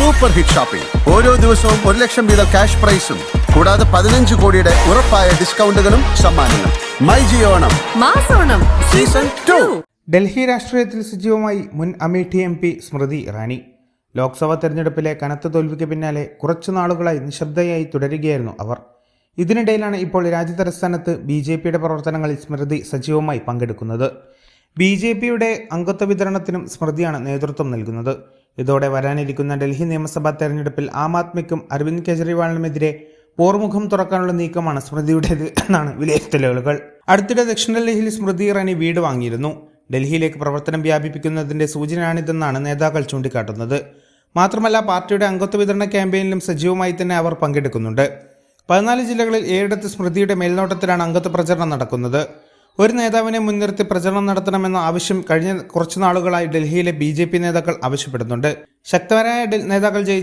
Super hit shopping ഓരോ ദിവസവും ഒരു ലക്ഷം വീതം ക്യാഷ് പ്രൈസും കൂടാതെ പതിനഞ്ച് കോടിയുടെ ഉറപ്പായ ഡിസ്കൗണ്ടുകളും സമ്മാനങ്ങളും. മൈ ജിയോണം മാസോണം സീസൺ ടു. ഡൽഹി രാഷ്ട്രീയത്തിൽ സജീവമായി മുൻ അമേഠി എം പി സ്മൃതി ഇറാനി. ലോക്സഭാ തെരഞ്ഞെടുപ്പിലെ കനത്ത തോൽവിക്ക് പിന്നാലെ കുറച്ചു നാളുകളായി നിശബ്ദയായി തുടരുകയായിരുന്നു അവർ. ഇതിനിടയിലാണ് ഇപ്പോൾ രാജ്യതലസ്ഥാനത്ത് ബി ജെ പിയുടെ പ്രവർത്തനങ്ങളിൽ സ്മൃതി സജീവമായി പങ്കെടുക്കുന്നത്. ബി ജെ പിയുടെ അംഗത്വ വിതരണത്തിനും സ്മൃതിയാണ് നേതൃത്വം നൽകുന്നത്. ഇതോടെ വരാനിരിക്കുന്ന ഡൽഹി നിയമസഭാ തെരഞ്ഞെടുപ്പിൽ ആം ആദ്മിക്കും അരവിന്ദ് കെജ്രിവാളിനുമെതിരെ പോർമുഖം തുറക്കാനുള്ള നീക്കമാണ് സ്മൃതിയുടേത് എന്നാണ് വിലയിരുത്തലുകൾ. അടുത്തിടെ ദക്ഷിണ ഡൽഹിയിൽ സ്മൃതി ഇറാനി വീട് വാങ്ങിയിരുന്നു. ഡൽഹിയിലേക്ക് പ്രവർത്തനം വ്യാപിപ്പിക്കുന്നതിന്റെ സൂചനയാണിതെന്നാണ് നേതാക്കൾ ചൂണ്ടിക്കാട്ടുന്നത്. മാത്രമല്ല പാർട്ടിയുടെ അംഗത്വ വിതരണ ക്യാമ്പയിനിലും സജീവമായി തന്നെ അവർ പങ്കെടുക്കുന്നുണ്ട്. പതിനാല് ജില്ലകളിൽ ഏഴിടത്ത് സ്മൃതിയുടെ മേൽനോട്ടത്തിലാണ് അംഗത്വ പ്രചരണം നടക്കുന്നത്. ഒരു നേതാവിനെ മുൻനിർത്തി പ്രചരണം നടത്തണമെന്ന ആവശ്യം കഴിഞ്ഞ കുറച്ചു നാളുകളായി ഡൽഹിയിലെ ബി ജെ പി നേതാക്കൾ ആവശ്യപ്പെടുന്നുണ്ട്. ശക്തരായ നേതാക്കൾ ജയി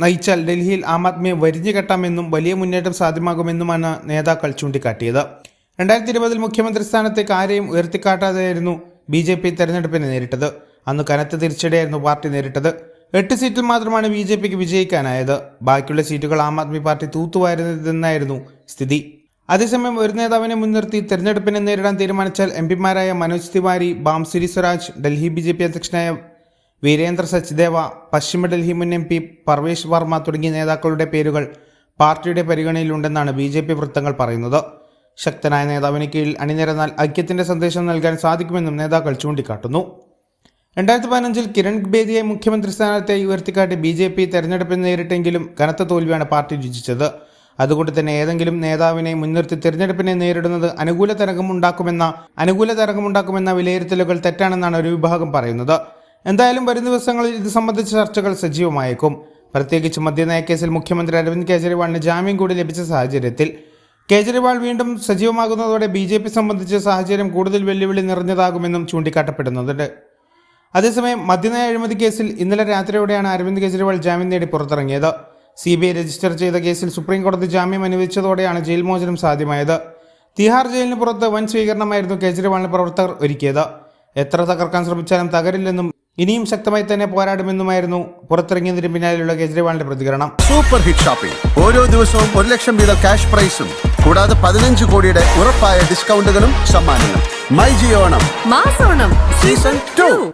നയിച്ചാൽ ഡൽഹിയിൽ ആം ആദ്മിയെ വരിഞ്ഞു കെട്ടാമെന്നും വലിയ മുന്നേറ്റം സാധ്യമാകുമെന്നുമാണ് നേതാക്കൾ ചൂണ്ടിക്കാട്ടിയത്. രണ്ടായിരത്തി ഇരുപതിൽ മുഖ്യമന്ത്രി സ്ഥാനത്തേക്ക് ആരെയും ഉയർത്തിക്കാട്ടാതെയായിരുന്നു ബി ജെ പി തെരഞ്ഞെടുപ്പിനെ നേരിട്ടത്. അന്ന് കനത്ത തിരിച്ചടിയായിരുന്നു പാർട്ടി നേരിട്ടത്. എട്ട് സീറ്റിൽ മാത്രമാണ് ബി ജെ പിക്ക് വിജയിക്കാനായത്. ബാക്കിയുള്ള സീറ്റുകൾ ആം ആദ്മി പാർട്ടി തൂത്തുവാരുന്നതെന്നായിരുന്നു സ്ഥിതി. അതേസമയം ഒരു നേതാവിനെ മുൻനിർത്തി തെരഞ്ഞെടുപ്പിനെ നേരിടാൻ തീരുമാനിച്ചാൽ M പിമാരായ Manoj Tiwari Bansuri Swaraj Delhi B J P അധ്യക്ഷനായ വീരേന്ദ്ര സച്ദേവ പശ്ചിമ ഡൽഹി മുൻ എം പി പർവേഷ് വർമ്മ തുടങ്ങിയ നേതാക്കളുടെ പേരുകൾ പാർട്ടിയുടെ പരിഗണനയിലുണ്ടെന്നാണ് ബി ജെ പി വൃത്തങ്ങൾ പറയുന്നത്. ശക്തനായ നേതാവിന് കീഴിൽ അണിനിരന്നാൽ ഐക്യത്തിന്റെ സന്ദേശം നൽകാൻ സാധിക്കുമെന്നും നേതാക്കൾ ചൂണ്ടിക്കാട്ടുന്നു. രണ്ടായിരത്തി പതിനഞ്ചിൽ കിരൺ ബേദിയെ മുഖ്യമന്ത്രി സ്ഥാനത്തേക്ക് ഉയർത്തിക്കാട്ടി ബി ജെ പി തെരഞ്ഞെടുപ്പിൽ നേരിട്ടെങ്കിലും കനത്ത തോൽവിയാണ് പാർട്ടി രുചിച്ചത്. അതുകൊണ്ട് തന്നെ ഏതെങ്കിലും നേതാവിനെ മുൻനിർത്തി തിരഞ്ഞെടുപ്പിനെ നേരിടുന്നത് അനുകൂല തരംഗമുണ്ടാക്കുമെന്ന അനുകൂല തരംഗമുണ്ടാക്കുമെന്ന വിലയിരുത്തലുകൾ തെറ്റാണെന്നാണ് ഒരു വിഭാഗം പറയുന്നത്. എന്തായാലും വരും ദിവസങ്ങളിൽ ഇത് സംബന്ധിച്ച ചർച്ചകൾ സജീവമായേക്കും. പ്രത്യേകിച്ച് മദ്യനയ കേസിൽ മുഖ്യമന്ത്രി അരവിന്ദ് കെജ്രിവാളിന് ജാമ്യം കൂടി ലഭിച്ച സാഹചര്യത്തിൽ കേജ്രിവാൾ വീണ്ടും സജീവമാകുന്നതോടെ ബി ജെ പി സംബന്ധിച്ച സാഹചര്യം കൂടുതൽ വെല്ലുവിളി നിറഞ്ഞതാകുമെന്നും ചൂണ്ടിക്കാട്ടപ്പെടുന്നുണ്ട്. അതേസമയം മദ്യനയ അഴിമതി കേസിൽ ഇന്നലെ രാത്രിയോടെയാണ് അരവിന്ദ് കേജ്രിവാൾ ജാമ്യം നേടി പുറത്തിറങ്ങിയത്. സി ബി ഐ രജിസ്റ്റർ ചെയ്ത കേസിൽ സുപ്രീം കോടതി ജാമ്യം അനുവദിച്ചതോടെയാണ് ജയിൽ മോചനം സാധ്യമായത്. തിഹാർ ജയിലിന് പുറത്ത് വൻ സ്വീകരണമായിരുന്നു കേജ്രിവാളിന് പ്രവർത്തകർ ഒരുക്കിയത്. എത്ര തകർക്കാൻ ശ്രമിച്ചാലും തകരില്ലെന്നും ഇനിയും ശക്തമായി തന്നെ പോരാടുമെന്നുമായിരുന്നു പുറത്തിറങ്ങിയതിന് പിന്നാലെയുള്ള കേജ്രിവാളിന്റെ പ്രതികരണം. സൂപ്പർ ഹിറ്റ് ഷോപ്പിംഗ് ഓരോ ദിവസവും ഒരു ലക്ഷം വീതം ക്യാഷ് പ്രൈസും കൂടാതെ പതിനഞ്ച് കോടിയുടെ ഉറപ്പായ ഡിസ്കൗണ്ടുകളും സമ്മാനങ്ങളും. മൈ ജിയോണം. മാസോണം. Season two.